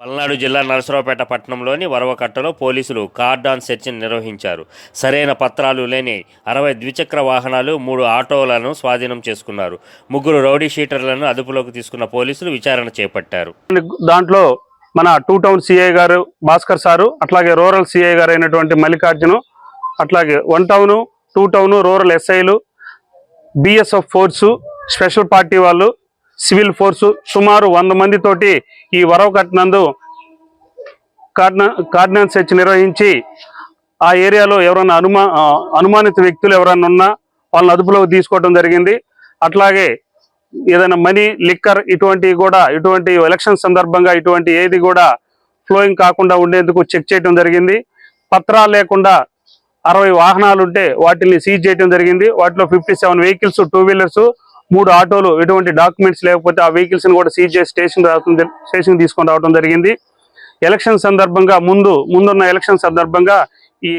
పల్నాడు జిల్లా నరసరావుపేట పట్టణంలోని వరవకట్టలో పోలీసులు కార్డాన్ సెర్చ్ నిర్వహించారు. సరైన పత్రాలు లేని అరవై ద్విచక్ర వాహనాలు మూడు ఆటోలను స్వాధీనం చేసుకున్నారు. ముగ్గురు రౌడీ షీటర్లను అదుపులోకి తీసుకున్న పోలీసులు విచారణ చేపట్టారు. దాంట్లో మన టూ టౌన్ సిఐ గారు భాస్కర్ సారు అట్లాగే రూరల్ సిఐ గారు అయినటువంటి మల్లికార్జును అట్లాగే one town two town rural ఎస్ఐలు బిఎస్ఎఫ్ ఫోర్సు స్పెషల్ పార్టీ వాళ్ళు సివిల్ ఫోర్సు సుమారు వంద మందితోటి ఈ వరవకట్ నందు కార్డినెన్స్ హెచ్ నిర్వహించి ఆ ఏరియాలో ఎవరైనా అనుమా అనుమానిత వ్యక్తులు ఎవరైనా ఉన్నా వాళ్ళని అదుపులోకి తీసుకోవడం జరిగింది. అట్లాగే ఏదైనా మనీ లిక్కర్ ఇటువంటివి కూడా ఇటువంటి ఎలక్షన్ సందర్భంగా ఇటువంటి ఏది కూడా ఫ్లోయింగ్ కాకుండా ఉండేందుకు చెక్ చేయడం జరిగింది. పత్రాలు లేకుండా అరవై వాహనాలు ఉంటే వాటిని సీజ్ చేయడం జరిగింది. వాటిలో fifty seven vehicles two wheelers మూడు ఆటోలు ఎటువంటి డాక్యుమెంట్స్ లేకపోతే ఆ వెహికల్స్ని కూడా సీజ్ చేసి స్టేషన్ రావడం స్టేషన్ తీసుకొని రావడం జరిగింది. ఎలక్షన్ సందర్భంగా ముందు ముందున్న ఎలక్షన్ సందర్భంగా ఈ